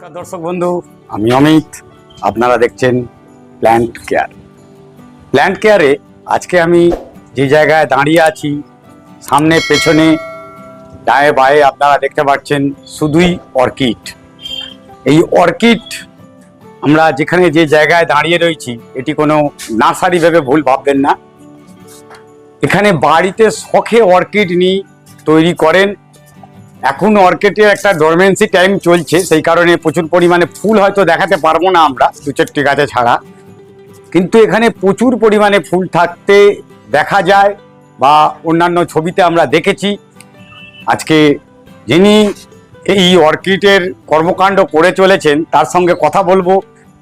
নমস্কার দর্শক বন্ধু, আমি অমিত। আপনারা দেখছেন প্ল্যান্ট কেয়ার প্ল্যান্ট কেয়ারে আজকে আমি যে জায়গায় দাঁড়িয়ে আছি, সামনে পেছনে ডায়ে বায়ে আপনারা দেখতে পাচ্ছেন শুধুই অর্কিড। এই অর্কিড আমরা যেখানে যে জায়গায় দাঁড়িয়ে রয়েছি, এটি কোনো নার্সারি ভেবে ভুল ভাববেন না। এখানে বাড়িতে শখে অর্কিড নিয়ে তৈরি করেন এখন অর্কিডের একটা ডরমেন্সি টাইম চলছে, সেই কারণে প্রচুর পরিমাণে ফুল হয়তো দেখাতে পারব না আমরা, দু চারটি গাছে ছাড়া। কিন্তু এখানে প্রচুর পরিমাণে ফুল থাকতে দেখা যায় বা অন্যান্য ছবিতে আমরা দেখেছি। আজকে যিনি এই অর্কিডের কর্মকাণ্ড করে চলেছেন, তার সঙ্গে কথা বলব।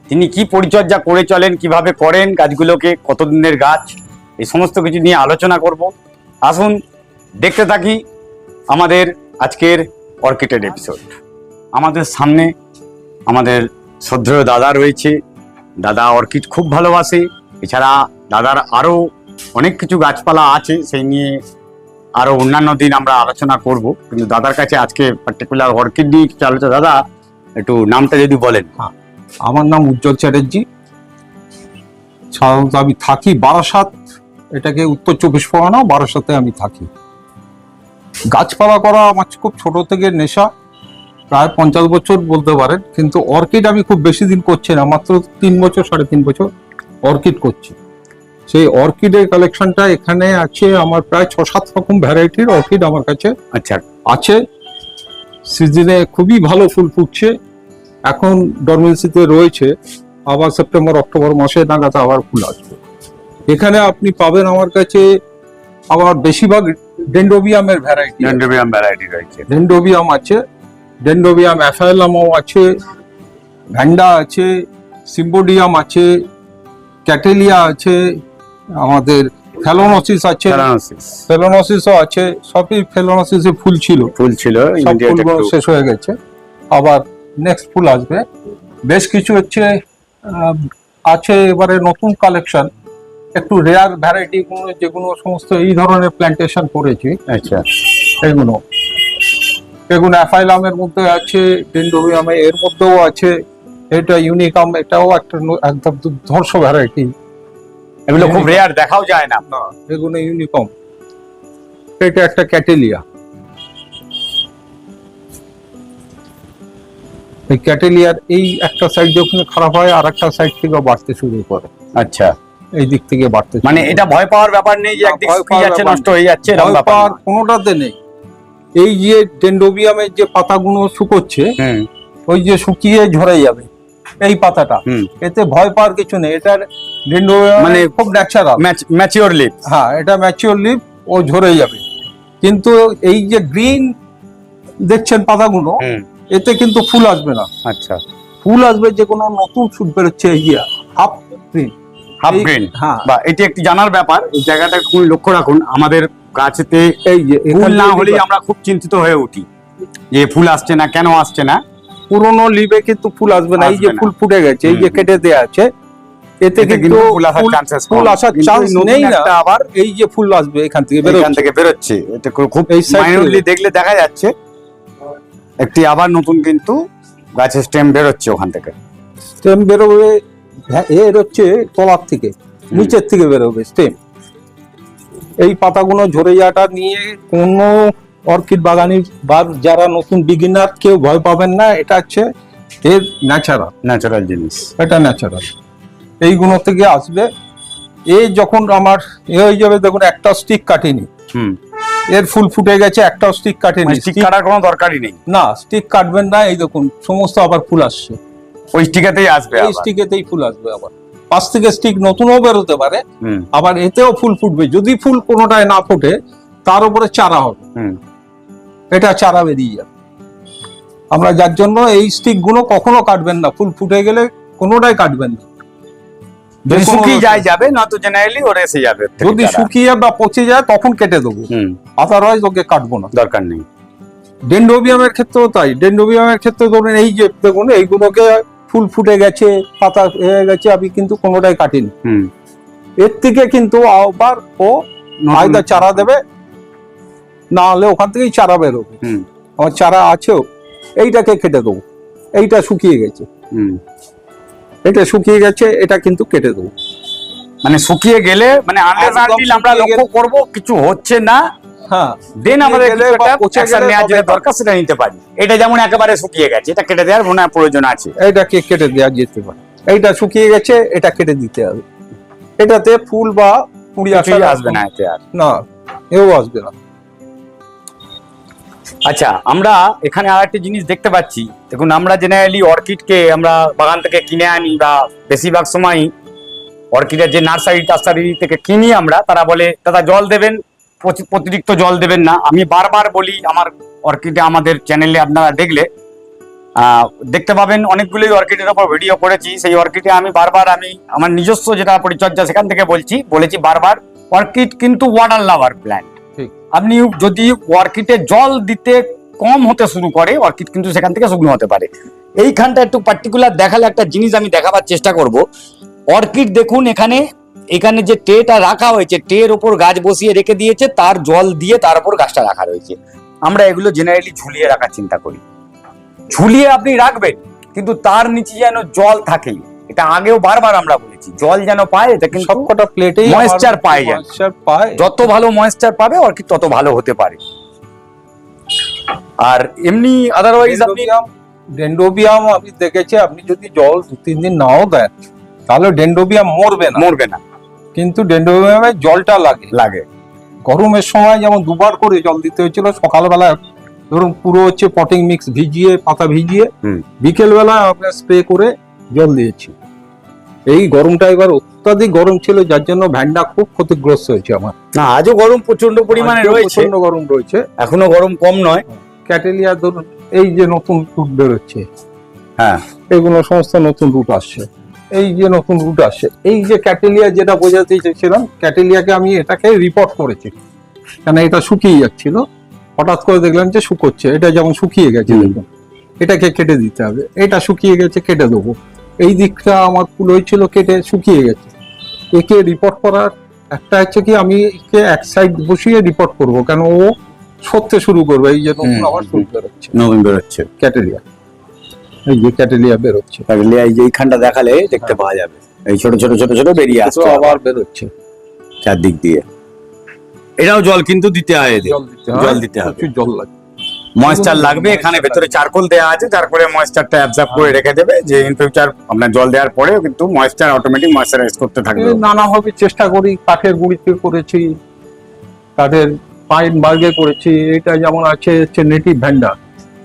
তিনি কি পরিচর্যা করে চলেন, কীভাবে করেন, গাছগুলোকে, কতদিনের গাছ, এই সমস্ত কিছু নিয়ে আলোচনা করব। আসুন, দেখতে থাকি আমাদের আজকের অর্কিডের এপিসোড আমাদের সামনে আমাদের শ্রদ্ধেয় দাদা রয়েছে। দাদা অর্কিড খুব ভালোবাসে। এছাড়া দাদার আরও অনেক কিছু গাছপালা আছে, সেই নিয়ে আরও অন্যান্য দিন আমরা আলোচনা করব। কিন্তু দাদার কাছে আজকে পার্টিকুলার অর্কিড নিয়ে কিছু আলোচনা। দাদা, একটু নামটা যদি বলেন। আমার নাম উজ্জ্বল চ্যাটার্জি। সাধারণত আমি থাকি বারাসাত, এটাকে উত্তর চব্বিশ পরগনা, বারাসাতে আমি থাকি। গাছপালা করা আমার খুব ছোট থেকে নেশা প্রায় পঞ্চাশ বছর বলতে পারেন। কিন্তু অর্কিড আমি খুব বেশি দিন করছি না মাত্র তিন বছর সাড়ে তিন বছর অর্কিড করছি। সেই অর্কিডের কালেকশনটা এখানে আছে আমার প্রায় ছ সাত রকম ভ্যারাইটির অর্কিড আমার কাছে আচ্ছা। আছে। সিজনে খুবই ভালো ফুল ফুটছে। এখন ডরমেন্সিতে রয়েছে। আবার সেপ্টেম্বর অক্টোবর মাসে নাগাদ আবার ফুল আসবে। এখানে আপনি পাবেন আমার কাছে আবার বেশিরভাগ ডেন্ডোবিয়ামের ভ্যারাইটি ডেন্ড্রোবিয়াম ভ্যারাইটি রয়েছে। ডেন্ডোবিয়াম আছে ডেন্ডোবিয়াম অ্যাফাইলামও আছে ভ্যান্ডা আছে সিম্বোডিয়াম আছে ক্যাটেলিয়া আছে আমাদের ফ্যালোনোসিস আছে। ফেলোনোসিসও আছে সবই ফেলোনোসিসে ফুল ছিল। ফুল ছিল সব ফুলগুলো শেষ হয়ে গেছে। আবার নেক্সট ফুল আসবে। বেশ কিছু হচ্ছে আছে এবারে নতুন কালেকশন একটু রেয়ার ভ্যারাইটি গুলো যেগুলো সমস্ত এই ধরনের প্ল্যান্টেশন করেছি। আচ্ছা। এগুলো। এগুলো অ্যাফাইলামের মধ্যে আছে ডেন্ডোবিয়ামে এর মধ্যেও আছে। এটা ইউনিকাম এটাও একটা একদম দুর্ধর্ষ ভ্যারাইটি এগুলো খুব রেয়ার দেখাও যায় না। না এগুলো ইউনিকম এটা একটা ক্যাটেলিয়া এই ক্যাটেলিয়ার এই একটা সাইড যখন খারাপ হয় আর একটা সাইড থেকে বাড়তে শুরু করে। আচ্ছা। এই দিক থেকে বাড়তে মানে এটা ভয় পাওয়ার ব্যাপার নেই যে একদিক শুকিয়ে যাচ্ছে নষ্ট হয়ে যাচ্ছে এরকম ভয় ব্যাপার পাওয়ার কোনোটাতে নেই। এই যে ডেন্ডোবিয়ামের যে পাতাগুলো শুকোচ্ছে হুম ওই যে শুকিয়ে ঝরে যাবে এই পাতাটা এতে ভয় পাওয়ার কিছু নেই। এটার ডেন্ডোবিয়াম মানে খুব ন্যাচারাল ম্যাচিওর লিপ হ্যাঁ এটা ম্যাচিওর লিভ ও ঝরে যাবে। কিন্তু এই যে গ্রিন দেখছেন পাতাগুলো এতে কিন্তু ফুল আসবে না। আচ্ছা। ফুল আসবে যে কোনো নতুন বেরোচ্ছে এই যে হাফ গ্রিন হাফ এই- গ্রিন হ্যাঁ। বা এটি একটি জানার ব্যাপার এই জায়গাটা খুব লক্ষ্য রাখুন আমাদের গাছেতে এই ফুল না হলেই আমরা খুব চিন্তিত হয়ে উঠি যে ফুল আসছে না কেন আসছে না। পুরোনো লিভে কিন্তু ফুল আসবে না এই যে ফুল ফুটে গেছে এই যে কেটে দেয়া আছে এতে কিন্তু ফুল আসার চান্সেস ফুল আসার chance নেই না। আবার এই যে ফুল আসবে এখান থেকে এখান বেরোচ্ছে থেকে বেরোচ্ছে। এটা খুব- মাইনরলি দেখলে দেখা যাচ্ছে একটি আবার নতুন কিন্তু গাছের স্টেম বেরোচ্ছে ওখান থেকে। স্টেম বেরোবে হ্যাঁ, এর হচ্ছে তলার থেকে নিচের থেকে বেরোবে স্টেম এই পাতাগুলো ঝরে যাওয়াটা নিয়ে কোনো অর্কিড বাগানি বা যারা নতুন বিগিনার কেউ ভয় পাবেন না এটা হচ্ছে এর ন্যাচারাল ন্যাচারাল জিনিস। এটা ন্যাচারাল এইগুলো থেকে আসবে। এই যখন আমার এ হয়ে যাবে দেখুন একটা স্টিক কাটিনি। হুম। এর ফুল ফুটে গেছে একটা স্টিক কাটেনি। স্টিক কাটার কোনো দরকারই নেই। না স্টিক কাটবেন না এই দেখুন সমস্ত আবার ফুল আসছে। ওই স্টিকাতেই আসবে এই স্টিকেতেই ফুল আসবে আবার। পাঁচ থেকে স্টিক নতুনও বেরোতে পারে আবার এতেও ফুল ফুটবে। যদি ফুল কোনোটায় না ফোটে তার উপরে চারা হবে। এটা চারা বেরিয়ে যাবে। আমরা যার জন্য এই স্টিকগুলো কখনো কাটবেন না। ফুল ফুটে গেলে কোনোটাই কাটবেন না। যদি শুকিয়ে যায় যাবে না তো জেনারেলি ওরে এসে যাবে যদি শুকিয়ে বা পচে যায় তখন কেটে দেবো। আদারওয়াইজ ওকে কাটবো না। দরকার নেই। ডেন্ডোবিয়ামের ক্ষেত্রেও তাই। ডেন্ডোবিয়ামের ক্ষেত্রে ধরুন এই যে দেখুন এইগুলোকে ফুল ফুটে গেছে পাতা হয়ে গেছে আমি কিন্তু কোনোটাই কাটিনি। এর থেকে কিন্তু আবার ও আয়দা চারা দেবে না হলে ওখান থেকেই চারা বেরোবে। হুম। আমার চারা আছেও এইটাকে কেটে দেবো। এইটা শুকিয়ে গেছে। হুম। এটা শুকিয়ে গেছে এটা কিন্তু কেটে দেবো। মানে শুকিয়ে গেলে মানে আমরা লক্ষ্য করব কিছু হচ্ছে না হ্যাঁ। দেন আমাদের গেলে নেওয়ার যেটা দরকার সেটা নিতে পারি। এটা যেমন একেবারে শুকিয়ে গেছে এটা কেটে দেওয়ার মনে প্রয়োজন আছে। এইটাকে কেটে দেওয়া যেতে পারে। এইটা শুকিয়ে গেছে এটা কেটে দিতে হবে। এটাতে ফুল বা কুড়ি আসবে না এতে আর। না এও আসবে না। আচ্ছা আমরা এখানে আর একটা জিনিস দেখতে পাচ্ছি। দেখুন আমরা জেনারেলি অর্কিডকে আমরা বাগান থেকে কিনে আনি বা বেশিরভাগ সময়ই অর্কিডের যে নার্সারি টার্সারি থেকে কিনি আমরা তারা বলে দাদা জল দেবেন? অতিরিক্ত জল দেবেন না। আমি বারবার বলি আমার অর্কিডে আমাদের চ্যানেলে আপনারা দেখলে দেখতে পাবেন অনেকগুলোই অর্কিডের ওপর ভিডিও করেছি। সেই অর্কিডে আমি বারবার আমি আমার নিজস্ব যেটা পরিচর্যা সেখান থেকে বলছি বলেছি বারবার অর্কিড কিন্তু ওয়াটার লাভার প্ল্যান্ট ঠিক। আপনি যদি অর্কিডে জল দিতে কম হতে শুরু করে অর্কিড কিন্তু সেখান থেকে শুকনো হতে পারে। এইখানটা একটু পার্টিকুলার দেখালে একটা জিনিস আমি দেখাবার চেষ্টা করব। অর্কিড দেখুন এখানে এখানে যে ট্রেটা রাখা হয়েছে ট্রের ওপর গাছ বসিয়ে রেখে দিয়েছে তার জল দিয়ে তার উপর গাছটা রাখা রয়েছে। আমরা এগুলো জেনারেলি ঝুলিয়ে রাখার চিন্তা করি। ঝুলিয়ে আপনি রাখবেন কিন্তু তার নিচে যেন জল থাকেই। এটা আগেও বারবার আমরা বলেছি জল যেন পায় এটা কিন্তু সবকটা প্লেটেই Moisture পায় যেন। ময়েশ্চার পায়। যত ভালো ময়েশ্চার পাবে অর্কিড তত ভালো হতে পারে। আর এমনি আদারওয়াইজ আপনি ডেন্ডোবিয়াম আমি দেখেছি আপনি যদি জল দু তিন দিন নাও দেন তাহলে ডেন্ডোবিয়াম মরবে না। মরবে না। কিন্তু ডেন্ডোবিয়ামে জলটা লাগে। লাগে। গরমের সময় যেমন দুবার করে জল দিতে হয়েছিল সকালবেলা ধরুন পুরো হচ্ছে পটিং মিক্স ভিজিয়ে পাতা ভিজিয়ে হুম। বিকেল বেলা আমরা স্প্রে করে জল দিয়েছি। এই গরমটা এবার অত্যাধিক গরম ছিল যার জন্য ভ্যান্ডা খুব ক্ষতিগ্রস্ত হয়েছে আমার। না আজও গরম প্রচণ্ড পরিমাণে রয়েছে। প্রচণ্ড গরম রয়েছে। এখনও গরম কম নয়। ক্যাটেলিয়া ধরুন এই যে নতুন রুট বেরোচ্ছে হ্যাঁ। এগুলো সমস্ত নতুন রুট আসছে। এই যে নতুন রুট আসছে এই যে ক্যাটেলিয়া যেটা বোঝাতে চেয়েছিলাম ক্যাটেলিয়াকে আমি এটাকে রিপোর্ট করেছি। কেন এটা শুকিয়ে যাচ্ছিল। হঠাৎ করে দেখলাম যে শুকোচ্ছে এটা যেমন শুকিয়ে গেছে। দেখুন। এটাকে কেটে দিতে হবে। এটা শুকিয়ে গেছে কেটে দেবো। এই দিকটা আমার ফুল হয়েছিল কেটে শুকিয়ে গেছে। একে রিপোর্ট করার একটা হচ্ছে কি আমি একে এক সাইড বসিয়ে রিপোর্ট করব। কেন ও সরতে শুরু করবে এই যে নতুন আবার শুরু বেরোচ্ছে নতুন বেরোচ্ছে ক্যাটেলিয়া এই যে ক্যাটেলিয়া বেরোচ্ছে। তাহলে এই যে এইখানটা দেখালে দেখতে পাওয়া যাবে। এই ছোট ছোট ছোট ছোট বেরিয়ে আসছে। আবার বেরোচ্ছে। চারদিক দিয়ে। এটাও জল কিন্তু দিতে হয় এদের। জল দিতে জল দিতে হবে। জল লাগে। ময়েশ্চার লাগবে এখানে ভেতরে চারকোল দেওয়া আছে ময়েশ্চারটা অ্যাবজর্ব করে রেখে দেবে। যে ইন ফিউচার আপনার জল দেওয়ার পরেও কিন্তু ময়েশ্চার অটোমেটিক ময়েশ্চারাইজ করতে থাকবে। নানাভাবে চেষ্টা করি কাঠের গুঁড়িতে করেছি কাঠের পাইন বার্গে করেছি এটা যেমন আছে হচ্ছে নেটিভ ভ্যান্ডা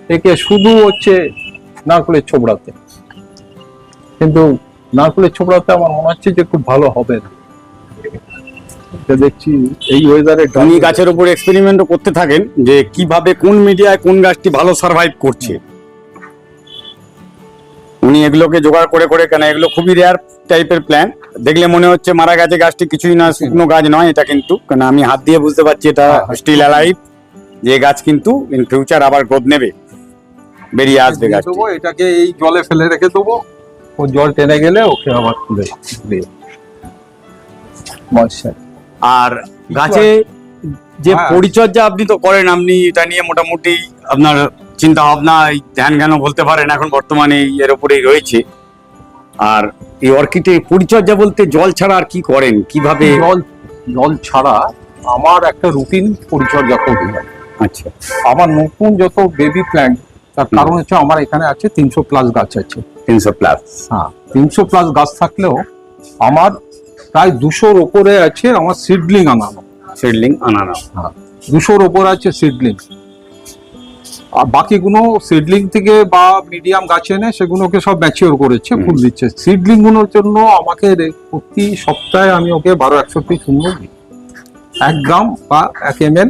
একে শুধু হচ্ছে নারকেলের ছোবড়াতে। কিন্তু নারকেলের ছোবড়াতে আমার মনে হচ্ছে যে খুব ভালো হবে না। এটা দেখছি এই ওয়েদারে উনি গাছের উপর এক্সপেরিমেন্টও করতে থাকেন যে কীভাবে কোন মিডিয়ায় কোন গাছটি ভালো সার্ভাইভ করছে। উনি এগুলোকে জোগাড় করে করে কেন এগুলো খুবই রেয়ার টাইপের প্ল্যান দেখলে মনে হচ্ছে মারা গেছে গাছটি কিছুই না শুকনো গাছ নয় এটা কিন্তু। কেন আমি হাত দিয়ে বুঝতে পারছি এটা স্টিল অ্যালাইভ যে গাছ কিন্তু ইন ফিউচার আবার গ্রোথ নেবে। বেরিয়ে আসবে দেবো এটাকে এই জলে ফেলে রেখে দেবো। ও জল টেনে গেলে ওকে আবার তুলে আর গাছে যে হ্যাঁ। পরিচর্যা আপনি তো করেন আপনি এটা নিয়ে মোটামুটি আপনার চিন্তা ভাবনা ধ্যান জ্ঞানও বলতে পারেন এখন বর্তমানে এর উপরেই রয়েছে। আর এই অর্কিডের পরিচর্যা বলতে জল ছাড়া আর কি করেন? কীভাবে? জল জল ছাড়া আমার একটা রুটিন পরিচর্যা করতে হয়। আচ্ছা। আমার নতুন যত বেবি প্ল্যান্ট তার কারণ হচ্ছে আমার এখানে আছে তিনশো প্লাস গাছ আছে। তিনশো প্লাস হ্যাঁ তিনশো প্লাস গাছ থাকলেও আমার প্রায় দুশোর ওপরে আছে আমার সিডলিং আনানো। সিডলিং আনানা। দুশোর ওপর আছে সিডলিং আর বাকিগুলো সিডলিং থেকে বা মিডিয়াম গাছ এনে সেগুলোকে সব ম্যাচিওর করেছে। ফুল দিচ্ছে। সিডলিংগুলোর জন্য আমাকে প্রতি সপ্তাহে আমি ওকে বারো একষট্টি শূন্য দিই। এক গ্রাম বা এক এম এল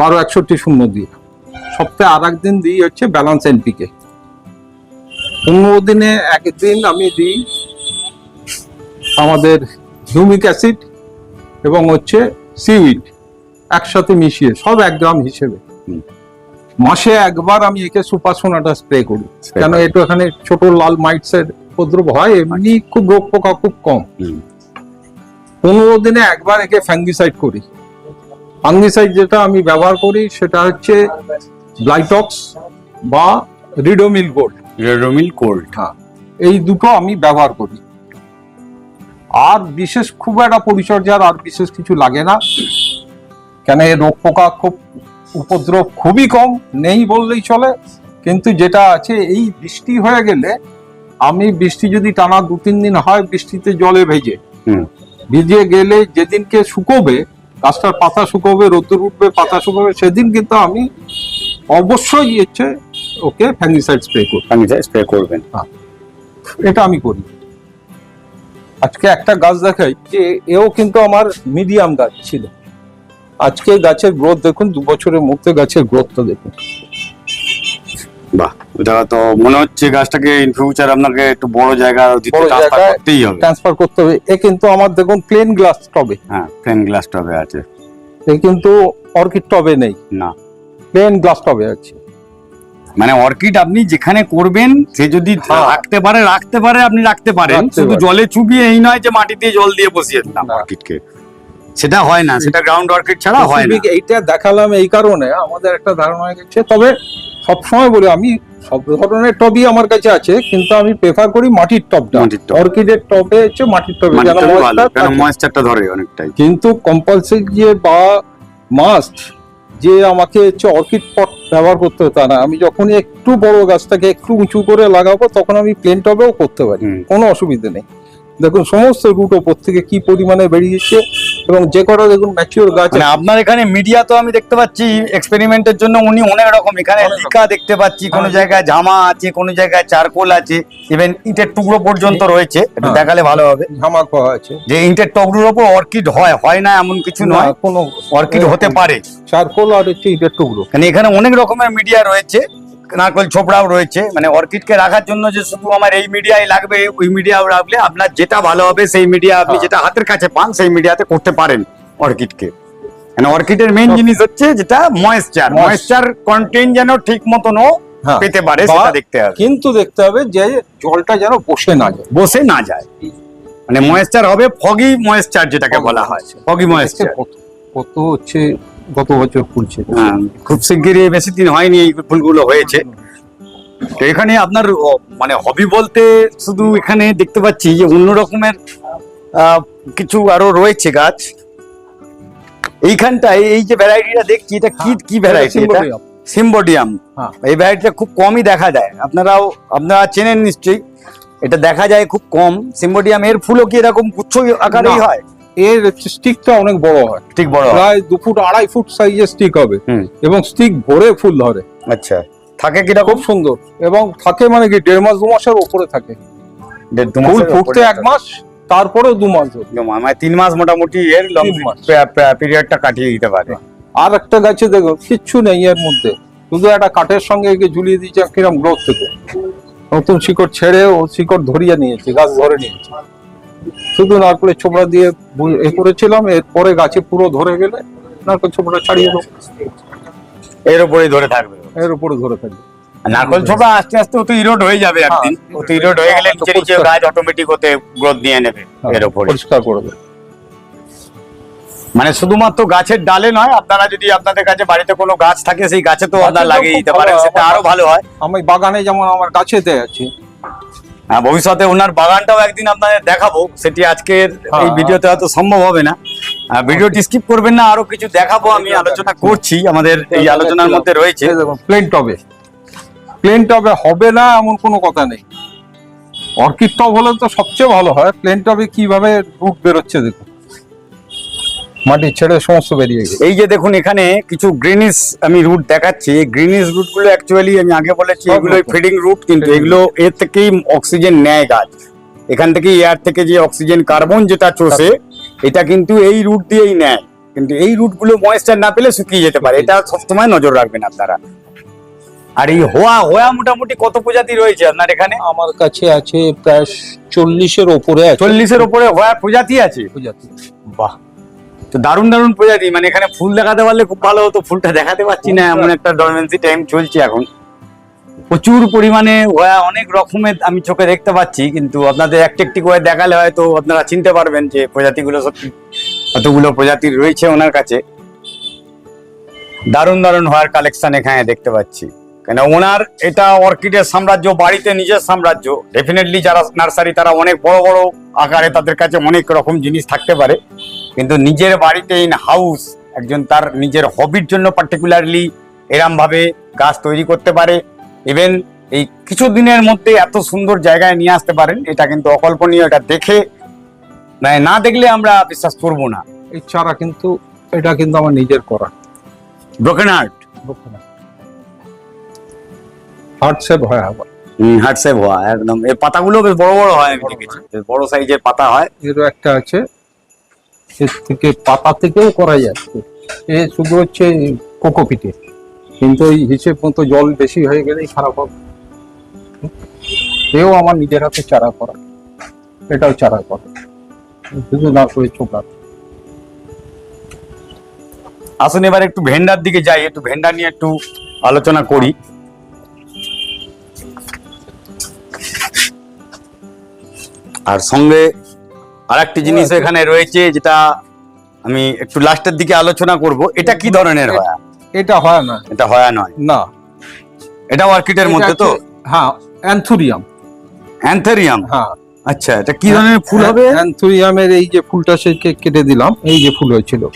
বারো একষট্টি শূন্য দিই। সপ্তাহে আর একদিন দিই হচ্ছে ব্যালান্স এনপিকে পনেরো দিনে একদিন আমি দিই আমাদের হিউমিক অ্যাসিড এবং হচ্ছে সিউইড একসাথে মিশিয়ে সব এক গ্রাম হিসেবে। মাসে একবার আমি একে সুপারসোনাটা স্প্রে করি। কেন একটু এখানে ছোট লাল মাইটস এর উপদ্রব হয় এমনি খুব রোগ পোকা খুব কম। পনেরো দিনে একবার একে ফ্যাঙ্গিসাইড করি। ফাঙ্গিসাইড যেটা আমি ব্যবহার করি সেটা হচ্ছে ব্লাইটক্স বা রিডোমিল গোল্ড রেডোমিল কোল্ড এই দুটো আমি ব্যবহার করি। আর বিশেষ খুব একটা পরিচর্যার আর বিশেষ কিছু লাগে না। কেন রোগ পোকা খুব উপদ্রব খুবই কম নেই বললেই চলে। কিন্তু যেটা আছে এই বৃষ্টি হয়ে গেলে আমি বৃষ্টি যদি টানা দু তিন দিন হয় বৃষ্টিতে জলে ভেজে। হুম। ভিজে গেলে যেদিনকে শুকোবে গাছটার পাতা শুকোবে রোদ্দুর উঠবে পাতা শুকোবে সেদিন কিন্তু আমি অবশ্যই হচ্ছে ওকে ফ্যাঙ্গিসাইড স্প্রে আমি স্প্রে করবেন। এটা আমি করি। আজকে একটা গাছ দেখাই যে এও কিন্তু আমার মিডিয়াম গাছ ছিল। আজকে গাছের গ্রোথ দেখুন দু বছরের মধ্যে গাছের গ্রোথটা দেখুন। বাহ তো মনে হচ্ছে গাছটাকে ইন ফিউচার আপনাকে একটু বড় জায়গা দিতে করতেই হবে। ট্রান্সফার করতে হবে। এ কিন্তু আমার দেখুন প্লেন গ্লাস টবে। হ্যাঁ প্লেন গ্লাস টবে আছে। এ কিন্তু অর্কিড টবে নেই। না। প্লেন গ্লাস টবে আছে মানে অর্কিড আপনি যেখানে করবেন সে যদি হ্যাঁ। রাখতে পারে রাখতে পারে আপনি রাখতে পারেন শুধু জলে চুবিয়ে এই নয় যে মাটি দিয়ে জল দিয়ে বসিয়ে দিলাম। অর্কিডকে সেটা হয় না সেটা গ্রাউন্ড অর্কিড ছাড়া হয় না এইটা দেখালাম এই কারণে আমাদের একটা ধারণা হয়ে গেছে তবে সবসময় বলি আমি সব ধরনের টবই আমার কাছে আছে কিন্তু আমি প্রেফার করি মাটির টবটা। অর্কিডের টবে হচ্ছে মাটির টবে। ময়েশ্চারটা ধরে অনেকটাই কিন্তু কম্পালসারি যে বা মাস্ট যে আমাকে হচ্ছে অর্কিড পট ব্যবহার করতে হতো তা না। আমি যখন একটু বড় গাছটাকে একটু উঁচু করে লাগাবো তখন আমি প্লেন টবেও করতে পারি। কোনো অসুবিধা নেই। দেখুন সমস্ত রুট ওপর থেকে কি পরিমাণে বেরিয়েছে এবং যে কটা দেখুন ম্যাচিওর গাছ মানে আপনার এখানে মিডিয়া তো আমি দেখতে পাচ্ছি এক্সপেরিমেন্টের জন্য উনি অনেক রকম এখানে লিকা দেখতে পাচ্ছি কোনো হ্যাঁ। জায়গায় জামা আছে কোনো জায়গায় চারকোল আছে ইভেন ইটের টুকরো পর্যন্ত রয়েছে একটু হ্যাঁ। দেখালে ভালো হবে। ঝামা খাওয়া আছে। যে ইটের টুকরোর ওপর অর্কিড হয় হয় না এমন কিছু নয় কোনো অর্কিড হতে পারে। চারকোল আর হচ্ছে ইটের টুকরো। মানে এখানে অনেক রকমের মিডিয়া রয়েছে নারকল ছোপড়াও রয়েছে। মানে অর্কিডকে রাখার জন্য যে শুধু আমার এই মিডিয়াই লাগবে ওই মিডিয়াও রাখলে আপনার যেটা ভালো হবে সেই মিডিয়া আপনি হ্যাঁ। যেটা হাতের কাছে পান সেই মিডিয়াতে করতে পারেন অর্কিডকে। মানে অর্কিডের মেইন জিনিস হচ্ছে যেটা ময়েশ্চার ময়েশ্চার কন্টেন্ট যেন ঠিক মতনও হ্যাঁ। পেতে পারে সেটা দেখতে হবে। কিন্তু দেখতে হবে যে জলটা যেন বসে না যায়। বসে না যায়। মানে ময়েশ্চার হবে ফগি ময়েশ্চার যেটাকে বলা হয় ফগি ময়েশ্চার কত হচ্ছে গত বছর ফুলছে হ্যাঁ, খুব শিগগিরই বেশি দিন হয়নি এই ফুলগুলো হয়েছে। তো এখানে আপনার মানে হবি বলতে শুধু এখানে দেখতে পাচ্ছি যে অন্য রকমের কিছু আরও রয়েছে গাছ। এইখানটায় এই যে ভ্যারাইটিটা দেখছি এটা কি কি ভ্যারাইটি এটা? সিম্বোডিয়াম। এই ভ্যারাইটিটা খুব কমই দেখা যায়। আপনারাও আপনারা চেনেন নিশ্চয়ই। এটা দেখা যায় খুব কম। সিম্বোডিয়াম এর ফুলও কি এরকম গুচ্ছ আকারেই হয়? এর স্টিকটা অনেক বড় হয়। ঠিক বড় প্রায় দু ফুট আড়াই ফুট সাইজের স্টিক হবে। এবং স্টিক ভরে ফুল ধরে। আচ্ছা। থাকে কীরকম? খুব সুন্দর। এবং থাকে মানে কি দেড় মাস দু মাসের ওপরে থাকে। ফুল ফুটতে এক মাস তারপরে দু মাস মানে তিন মাস মোটামুটি এর লং পিরিয়ডটা কাটিয়ে দিতে পারে। আর একটা গাছে দেখো কিচ্ছু নেই এর মধ্যে। শুধু একটা কাঠের সঙ্গে একে ঝুলিয়ে দিয়েছে কিরম গ্রোথ থেকে। নতুন শিকড় ছেড়ে ও শিকড় ধরিয়ে নিয়েছে গাছ ধরে নিয়েছে। শুধু নারকেলের ছোবড়া দিয়ে এ করেছিলাম এরপরে গাছে পুরো ধরে গেলে নারকেল ছোবড়া ছাড়িয়ে দেবো। এর উপরেই ধরে থাকবে। এর উপরে ধরে থাকবে। নারকল ছোপা আস্তে আস্তে ও তো ইরোড হয়ে যাবে একদিন ও তো ইরোড হয়ে গেলে হ্যাঁ, নিচে নিচে গাছ অটোমেটিক হতে গ্রোথ নিয়ে নেবে এর উপরে। পরিষ্কার করে দেবে। মানে শুধুমাত্র গাছের ডালে নয় আপনারা যদি আপনাদের কাছে বাড়িতে কোনো গাছ থাকে সেই গাছে তো আপনারা লাগিয়ে দিতে পারেন সেটা আরও ভালো হয়। আমি বাগানে যেমন আমার গাছেতে আছে আর ভবিষ্যতে ওনার বাগানটাও একদিন আপনাদের দেখাবো। সেটি আজকের এই হ্যাঁ। ভিডিওতে হয়তো সম্ভব হবে না। ভিডিওটি স্কিপ করবেন না আরও কিছু দেখাবো আমি আলোচনা করছি আমাদের এই আলোচনার মধ্যে রয়েছে। প্লেন টবে প্লেন টবে হবে না এমন কোনো কথা নেই। অর্কিড টব হলে তো সবচেয়ে ভালো হয়। প্লেন টবে কীভাবে রুট বেরোচ্ছে দেখুন। মাটি ছেড়ে সমস্ত বেরিয়ে গেছে। এই যে দেখুন এখানে কিছু গ্রিনিস আমি রুট দেখাচ্ছি। এই গ্রিনিস রুটগুলো অ্যাকচুয়ালি আমি আগে বলেছি এগুলো ফিডিং রুট কিন্তু এগুলো এর থেকেই অক্সিজেন নেয় গাছ। এখান থেকে এয়ার থেকে যে অক্সিজেন কার্বন যেটা চষে এটা কিন্তু এই রুট দিয়েই নেয়। কিন্তু এই রুটগুলো ময়েশ্চার না পেলে শুকিয়ে যেতে পারে। এটা সবসময় নজর রাখবেন আপনারা। আর এই হোয়া হোয়া মোটামুটি কত প্রজাতি রয়েছে আপনার এখানে? আমার কাছে আছে প্রায় চল্লিশের ওপরে চল্লিশের উপরে হোয়া প্রজাতি আছে? প্রজাতি। বাহ। তো দারুণ দারুণ প্রজাতি। মানে এখানে ফুল দেখাতে পারলে খুব ভালো হতো, ফুলটা দেখাতে পাচ্ছি না, এমন একটা ডরমেন্সি টাইম চলছে এখন। প্রচুর পরিমাণে ওয়া অনেক রকমের আমি চোখে দেখতে পাচ্ছি, কিন্তু আপনাদের একটি একটি করে দেখালে হয়তো আপনারা চিনতে পারবেন যে প্রজাতিগুলো সত্যি কতগুলো প্রজাতি রয়েছে ওনার কাছে। দারুণ দারুণ হওয়ার কালেকশন এখানে দেখতে পাচ্ছি। কেন ওনার এটা অর্কিডের সাম্রাজ্য বাড়িতে নিজের সাম্রাজ্য। ডেফিনেটলি যারা নার্সারি তারা অনেক বড় বড় আকারে তাদের কাছে অনেক রকম জিনিস থাকতে পারে। কিন্তু নিজের বাড়িতে ইন হাউস একজন তার নিজের হবির জন্য পার্টিকুলারলি এরম ভাবে গাছ তৈরি করতে পারে। ইভেন এই কিছু দিনের মধ্যে এত সুন্দর জায়গায় নিয়ে আসতে পারেন এটা কিন্তু অকল্পনীয় এটা দেখে মানে না দেখলে আমরা বিশ্বাস করব না। এই চারা কিন্তু এটা কিন্তু আমার নিজের করা। ব্রোকেন হার্ট হার্ট শেপ হয় আবার। হার্ট হওয়া একদম। এর পাতাগুলো বেশ বড় বড় হয় আমি দেখেছি। বড় সাইজের পাতা হয়। এরও একটা আছে। এর থেকে পাতা থেকেও করা যাচ্ছে। এ শুধু হচ্ছে কোকোপিটে কিন্তু এই হিসেব মতো জল বেশি হয়ে গেলেই খারাপ হবে। এও আমার নিজের হাতে চারা করা। এটাও চারা করা। শুধু না করে ছোপড়া আসুন এবার একটু ভেন্ডার দিকে যাই একটু ভেন্ডার নিয়ে একটু আলোচনা করি। আর সঙ্গে আরেকটি জিনিস এখানে রয়েছে যেটা আমি একটু লাস্টের দিকে আলোচনা করব। এটা কি ধরনের হয়? এটা হয় না। এটা হয় নয়? না। এটা অর্কিডের মধ্যে তো? হ্যাঁ অ্যান্থুরিয়াম। অ্যান্থেরিয়াম? হ্যাঁ। আচ্ছা এটা কি ধরনের ফুল হবে? অ্যান্থুরিয়ামের এই যে ফুলটা সে কেটে দিলাম এই যে ফুল হয়েছিল।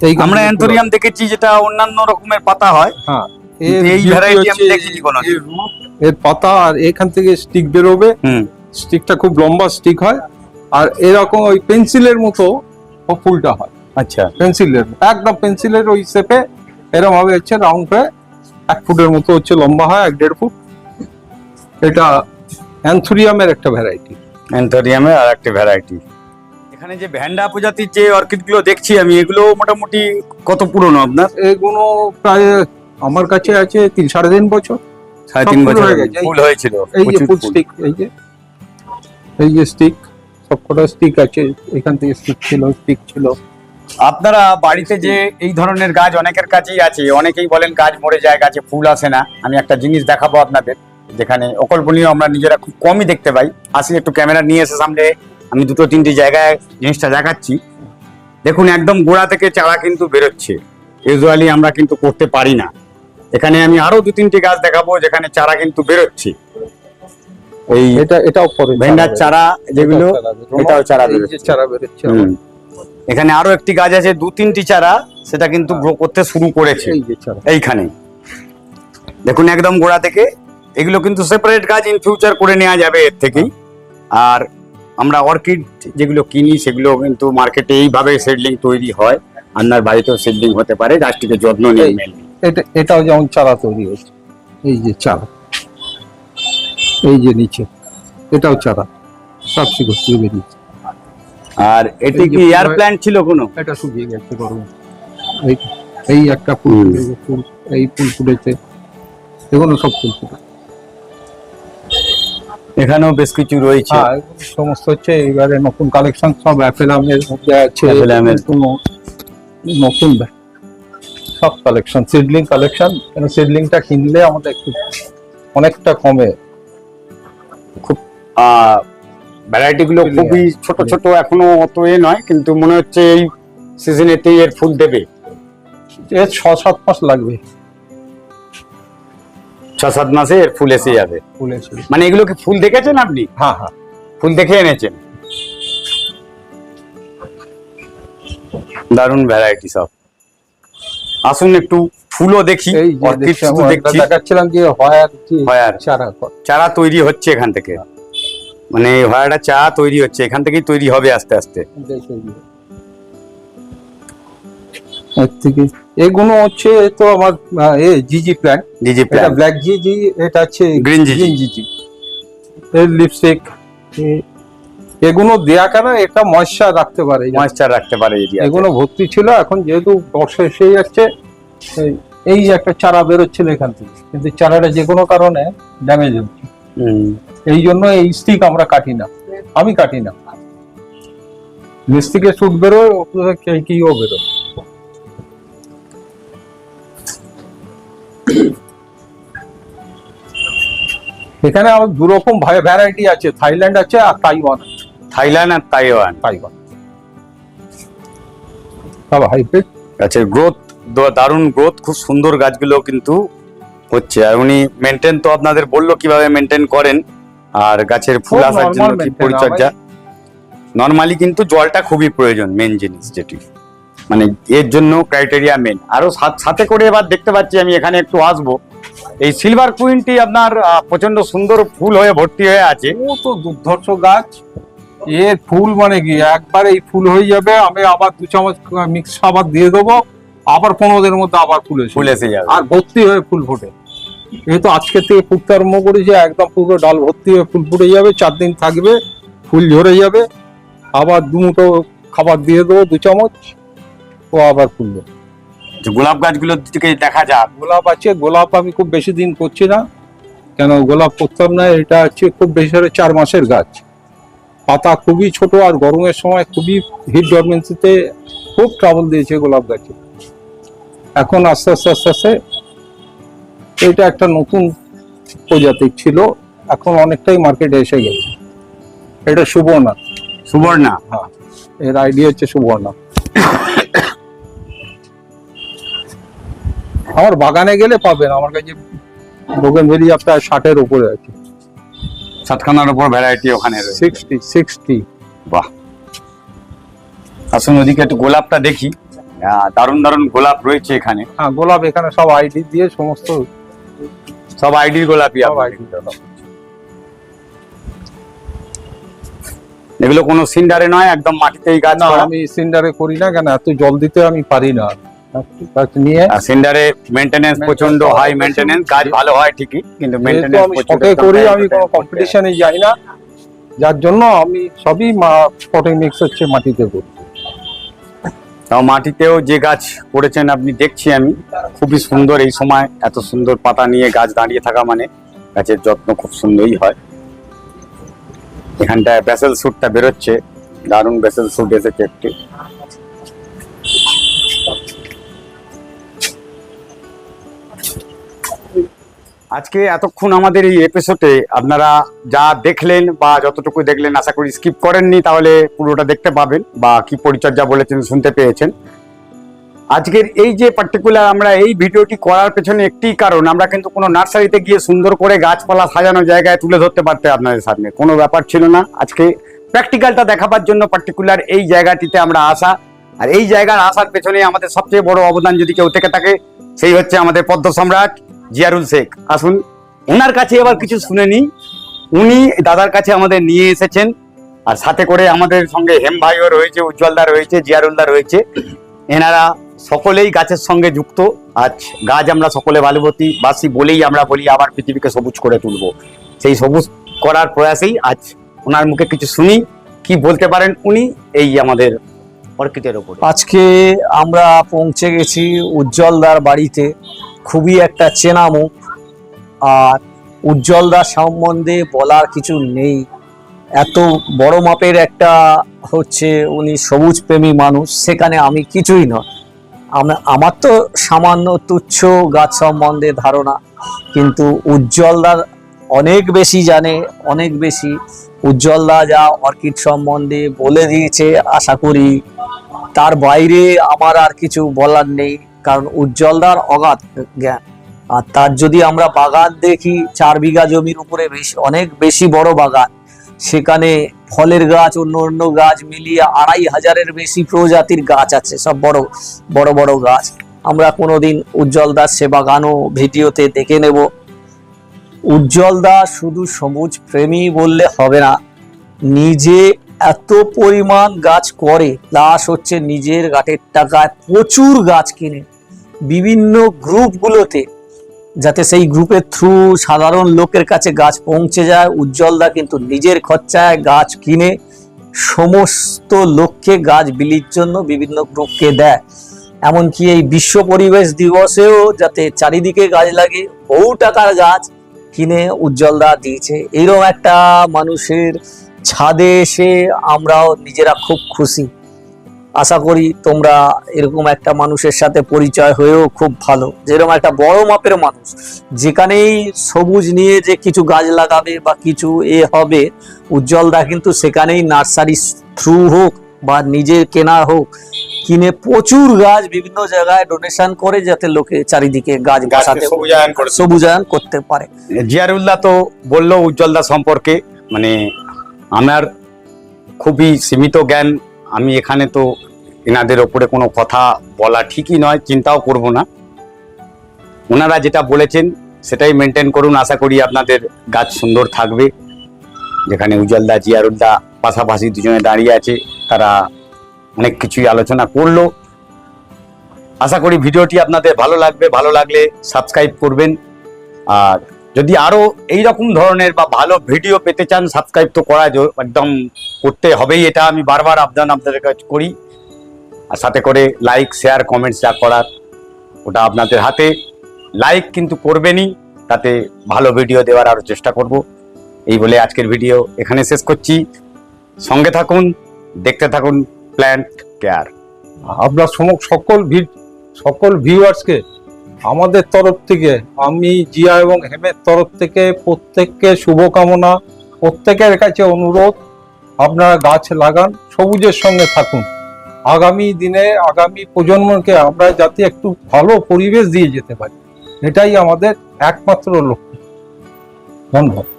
এই আমরা অ্যান্থোরিয়াম দেখেছি যেটা অন্যান্য রকমের পাতা হয়। হ্যাঁ। এই variety আমি দেখিনি কোনোদিন। এর পাতা আর এখান থেকে স্টিক বেরোবে। হুম। স্টিকটা খুব লম্বা স্টিক হয় আর এরকম ওই পেন্সিলের মতো ফুলটা হয়। আচ্ছা। পেন্সিলের একদম পেন্সিলের ওই শেপে এরকম ভাবে হচ্ছে রাউন্ড হয়ে এক ফুটের মতো হচ্ছে লম্বা হয় এক দেড় ফুট। এটা অ্যান্থুরিয়ামের একটা ভ্যারাইটি অ্যান্থোরিয়ামের আর একটা ভ্যারাইটি এখানে যে ভ্যান্ডা প্রজাতির যে অর্কিডগুলো দেখছি আমি এগুলো মোটামুটি কত পুরনো আপনার? এগুলো প্রায় আমার কাছে আছে তিন সাড়ে তিন বছর। সাড়ে তিন বছর হয়ে গেছে। ফুল হয়েছিল। এই যে ফুল ফুল। স্টিক এই যে। এই যে স্টিক সবকটা স্টিক আছে। এখান থেকে স্টিক ছিল স্টিক ছিল। আপনারা বাড়িতে যে এই ধরনের গাছ অনেকের কাছেই আছে, অনেকেই বলেন গাছ মরে যায়, গাছে ফুল আসে না। আমি একটা জিনিস দেখাবো আপনাদের, যেখানে অকল্পনীয় আমরা নিজেরা খুব কমই দেখতে পাই। আসি, একটু ক্যামেরা নিয়ে এসে সামনে আমি দুটো তিনটি জায়গায় জিনিসটা দেখাচ্ছি। দেখুন, একদম গোড়া থেকে চারা কিন্তু বেরোচ্ছে। ইউজুয়ালি আমরা কিন্তু করতে পারি না। এখানে আমি আরও দু তিনটি গাছ দেখাবো, যেখানে চারা কিন্তু বেরোচ্ছে। এই এটা এটাও পরে ভেন্ডার চারা যেগুলো এটাও চারা চারা বেরোচ্ছে। এখানে আরও একটি গাছ আছে দু তিনটি চারা সেটা কিন্তু গ্রো করতে শুরু করেছে। এইখানে। দেখুন একদম গোড়া থেকে। এগুলো কিন্তু সেপারেট গাছ ইন ফিউচার করে নেওয়া যাবে এর থেকেই। আর আমরা অর্কিড যেগুলো কিনি সেগুলো কিন্তু মার্কেটে এইভাবে সেডলিং তৈরি হয়। আপনার বাড়িতেও সেডলিং হতে পারে গাছটিকে যত্ন নিয়ে এটা এটাও যেমন চারা তৈরি হচ্ছে এই যে চারা। এই যে নিচে এটাও চারা সব শিখর থেকে বেরিয়েছে আর এটি কি এয়ার প্ল্যান্ট ছিল কোনো? এটা শুকিয়ে গেছে গরমে। এই এই একটা ফুল ফুল এই ফুল ফুটেছে। এগুলো সব ফুল ফুটে। এখানেও বেশ কিছু রয়েছে। হ্যাঁ সমস্ত হচ্ছে এবারে নতুন কালেকশন সব অ্যাপেলামের মধ্যে আছে। অ্যাপেলামের। কোনো নতুন সব কালেকশন সিডলিং কালেকশন কেন সিডলিংটা কিনলে আমাদের একটু অনেকটা কমে। ভ্যারাইটি গুলো Really খুবই ছোট ছোট এখনও অত এ নয় কিন্তু মনে হচ্ছে এই সিজনেতেই এর ফুল দেবে। এর ছ সাত মাস লাগবে। ছ সাত মাসে এর ফুল এসে যাবে। ফুল এসে মানে এগুলো কি ফুল দেখেছেন আপনি? হ্যাঁ হ্যাঁ। ফুল দেখে এনেছেন। দারুণ ভ্যারাইটি সব। আসুন একটু ফুলও দেখি দেখছি দেখাচ্ছিলাম যে হয় আর কি হয় আর। চারা চারা তৈরি হচ্ছে এখান থেকে। মানে হয়াটা চা তৈরি হচ্ছে এখান থেকেই তৈরি হবে আস্তে আস্তে। এগুলো হচ্ছে তো আমার এ জিজি প্ল্যান্ট। ডিজি এটা প্ল্যান ব্ল্যাক জিজি এটা হচ্ছে Green জিজি। গ্রিন জিজি। এর লিপস্টিক এগুলো দেয়া কেন এটা ময়শ্চার রাখতে পারে। ময়েশ্চার রাখতে পারে এগুলো ভর্তি ছিল এখন যেহেতু বর্ষা এসে যাচ্ছে এই- যে একটা চারা বেরোচ্ছিল এখান থেকে কিন্তু চারাটা যে কোনো কারণে ড্যামেজ হচ্ছে। এই জন্য এই স্টিক আমরা কাটি না। আমি কাটি না। নিচ থেকে শুট বেরোয় কেকিও বেরোয়। এখানে আমার দু রকম ভ্যারাইটি আছে। থাইল্যান্ড আছে আর তাইওয়ান থাইল্যান্ড আর তাইওয়ান। তাইওয়ান। হাইব্রিড? গাছের গ্রোথ দারুণ গ্রোথ খুব সুন্দর গাছগুলো কিন্তু হচ্ছে। আর উনি মেনটেন তো আপনাদের বলল কীভাবে মেনটেন করেন আর গাছের ফুল আসার জন্য কি পরিচর্যা? নর্মালি কিন্তু জলটা খুবই প্রয়োজন মেন জিনিস যেটি। মানে এর জন্য ক্রাইটেরিয়া মেন আরও সাথ- করে এবার দেখতে পাচ্ছি আমি এখানে একটু আসব। এই সিলভার কুইনটি আপনার প্রচণ্ড সুন্দর ফুল হয়ে ভর্তি হয়ে আছে। ও তো দুর্ধর্ষ গাছ। এর ফুল মানে কি? একবার এই ফুল হয়ে যাবে আমি আবার দু চামচ মিক্স আবার দিয়ে দেবো। আবার পনেরো দিনের মধ্যে আবার ফুল এসে ফুল এসে যাবে। আর ভর্তি হয়ে ফুল ফোটে। এই তো আজকে থেকে ফুটতে আরম্ভ করেছে একদম পুরো ডাল ভর্তি হয়ে ফুল ফুটে যাবে চার দিন থাকবে ফুল ঝরে যাবে। আবার দু মুঠো খাবার দিয়ে দেবো দু চামচ ও আবার ফুলবে যে গোলাপ গাছগুলোর দিকে দেখা যাক। গোলাপ আছে গোলাপ আমি খুব বেশি দিন করছি না। কেন গোলাপ করতাম না এটা হচ্ছে খুব বেশি হলে চার মাসের গাছ। পাতা খুবই ছোট আর গরমের সময় খুবই হিট ডরমেন্সিতে খুব ট্রাবল দিয়েছে গোলাপ গাছে। এখন আস্তে আস্তে আস্তে আস্তে এটা একটা নতুন প্রজাতির ছিল। এখন অনেকটাই মার্কেটে এসে গেছে। এটা সুবর্ণা। সুবর্ণা। হ্যাঁ এর আইডিয়া হচ্ছে সুবর্ণা। আমার বাগানে গেলে পাবেন। আমার কাছে বোগেনভেলিয়া প্রায় ষাটের উপরে আছে। সাতখানার উপর ভ্যারাইটি ওখানে সিক্সটি সিক্সটি বাহ। আসুন ওদিকে একটু গোলাপটা দেখি। দারুণ দারুণ গোলাপ রয়েছে এখানে। হ্যাঁ গোলাপ এখানে সব আইডি দিয়ে সমস্ত সব। আইডি এগুলো কোনো সিন্ডারে নয় একদম মাটিতেই গাছ না আমি সিন্ডারে করি না কেন? এত জল দিতে আমি পারি না। নিয়ে সিন্ডারে প্রচণ্ড হাই গাছ ভালো হয় ঠিকই কিন্তু আমি করি আমি কোনো কম্পিটিশনে যাই না। যার জন্য আমি সবই পটিং মিক্স হচ্ছে মাটিতে করি। তাও মাটিতেও যে গাছ করেছেন আপনি দেখছি আমি, খুবই সুন্দর এই সময়, এত সুন্দর পাতা নিয়ে গাছ দাঁড়িয়ে থাকা মানে গাছের যত্ন খুব সুন্দরই হয়। এখানটায় ব্যাসেল স্যুটটা বেরোচ্ছে, দারুণ ব্যাসেল স্যুট এসেছে একটি। আজকে এতক্ষণ আমাদের এই এপিসোডে আপনারা যা দেখলেন বা যতটুকু দেখলেন, আশা করি স্কিপ করেননি, তাহলে পুরোটা দেখতে পাবেন বা কি পরিচর্যা বলেছেন, শুনতে পেয়েছেন। আজকের এই যে পার্টিকুলার আমরা এই ভিডিওটি করার পেছনে একটি কারণ, আমরা কিন্তু কোনো নার্সারিতে গিয়ে সুন্দর করে গাছপালা সাজানো জায়গায় তুলে ধরতে পারতে আপনাদের সামনে। কোনো ব্যাপার ছিল না। আজকে প্র্যাকটিক্যালটা দেখাবার জন্য পার্টিকুলার এই জায়গাটিতে আমরা আসা। আর এই জায়গার আসার পেছনে আমাদের সবচেয়ে বড় অবদান যদি কেউ থেকে থাকে, সেই হচ্ছে আমাদের পদ্ম সম্রাট। জিয়ারুল শেখ। আসুন ওনার কাছে এবার কিছু শুনে নিই। উনি দাদার কাছে আমাদের নিয়ে এসেছেন আর সাথে করে আমাদের সঙ্গে হেম ভাইও রয়েছে, উজ্জ্বলদা রয়েছে, জিয়ারুলদা রয়েছে। এনারা সকলেই গাছের সঙ্গে যুক্ত। আজ গাছ আমরা সকলে ভালোবতী বাসি বলেই আমরা বলি, আবার পৃথিবীকে সবুজ করে তুলবো। সেই সবুজ করার প্রয়াসেই আজ ওনার মুখে কিছু শুনি। কি বলতে পারেন উনি? এই আমাদের অর্কিটের ওপর। আজকে আমরা পৌঁছে গেছি উজ্জ্বলদার বাড়িতে। খুবই একটা চেনা মুখ আর উজ্জ্বলদার সম্বন্ধে বলার কিছু নেই। এত বড় মাপের একটা হচ্ছে উনি সবুজ প্রেমী মানুষ, সেখানে আমি কিছুই নয়। আমরা, আমার তো সামান্য তুচ্ছ গাছ সম্বন্ধে ধারণা, কিন্তু উজ্জ্বলদার অনেক বেশি জানে, অনেক বেশি। উজ্জ্বলদা যা অর্কিড সম্বন্ধে বলে দিয়েছে, আশা করি। তার বাইরে আমার আর কিছু বলার নেই। কারণ উজ্জ্বলদার অগাধ জ্ঞান। আর তার যদি আমরা বাগান দেখি, চার বিঘা জমির উপরে বেশি, অনেক বেশি বড় বাগান। সেখানে ফলের গাছ, অন্য অন্য গাছ মিলিয়ে আড়াই হাজারের বেশি প্রজাতির গাছ আছে, সব বড় বড় বড় গাছ। আমরা কোনোদিন উজ্জ্বলদার সে বাগানও ভিডিওতে দেখে নেব। উজ্জ্বল উজ্জ্বলদা শুধু সবুজ প্রেমী বললে হবে না, নিজে এত পরিমাণ গাছ করে প্লাস হচ্ছে নিজের গাটের টাকায় প্রচুর গাছ কিনে। বিভিন্ন গ্রুপগুলোতে যাতে সেই গ্রুপের থ্রু সাধারণ লোকের কাছে গাছ পৌঁছে যায়, উজ্জ্বলদা কিন্তু নিজের খরচায় গাছ কিনে সমস্ত লোককে গাছ বিলির জন্য বিভিন্ন গ্রুপকে দেয়। এমনকি এই বিশ্ব পরিবেশ দিবসেও যাতে চারিদিকে গাছ লাগে, বহু টাকার গাছ কিনে উজ্জ্বলদা দিয়েছে। এইরকম একটা মানুষের ছাদে এসে আমরাও নিজেরা খুব খুশি। আশা করি তোমরা এরকম একটা মানুষের সাথে পরিচয় হয়েও খুব ভালো। যেরকম একটা বড় মাপের মানুষ যেখানেই সবুজ নিয়ে যে কিছু গাছ লাগাবে বা কিছু এ হবে উজ্জ্বলদা কিন্তু সেখানেই নার্সারি থ্রু হোক বা নিজের কেনা হোক কিনে প্রচুর গাছ বিভিন্ন জায়গায় ডোনেশন করে যাতে লোকে চারিদিকে গাছ সবুজায়ন সবুজায়ন করতে পারে। জিয়ারুল্লাহ তো বলল উজ্জ্বলদা সম্পর্কে মানে আমার খুবই সীমিত জ্ঞান আমি এখানে তো এনাদের ওপরে কোনো কথা বলা ঠিকই নয়, চিন্তাও করব না। ওনারা যেটা বলেছেন, সেটাই মেনটেন করুন। আশা করি আপনাদের গাছ সুন্দর থাকবে। যেখানে উজ্জ্বলদা জিয়ারুল্লাহ পাশাপাশি দুজনে দাঁড়িয়ে আছে, তারা অনেক কিছুই আলোচনা করল। আশা করি ভিডিওটি আপনাদের ভালো লাগবে। ভালো লাগলে সাবস্ক্রাইব করবেন। আর যদি আরও এই রকম ধরনের বা ভালো ভিডিও পেতে চান সাবস্ক্রাইব তো করা একদম করতে হবেই। এটা আমি বারবার আবদান আপনাদের কাছে করি। আর সাথে করে লাইক শেয়ার কমেন্টস যা করার, ওটা আপনাদের হাতে। লাইক কিন্তু করবেনই, তাতে ভালো ভিডিও দেওয়ার আরও চেষ্টা করব। এই বলে আজকের ভিডিও এখানে শেষ করছি। সঙ্গে থাকুন, দেখতে থাকুন প্ল্যান্ট কেয়ার আপনার সকল সকল ভিউয়ার্সকে আমাদের তরফ থেকে, আমি, জিয়া এবং হেমের তরফ থেকে প্রত্যেককে শুভকামনা, প্রত্যেকের কাছে অনুরোধ, আপনারা গাছ লাগান, সবুজের সঙ্গে থাকুন। আগামী দিনে, আগামী প্রজন্মকে আমরা যাতে একটু ভালো পরিবেশ দিয়ে যেতে পারি, এটাই আমাদের একমাত্র লক্ষ্য। ধন্যবাদ।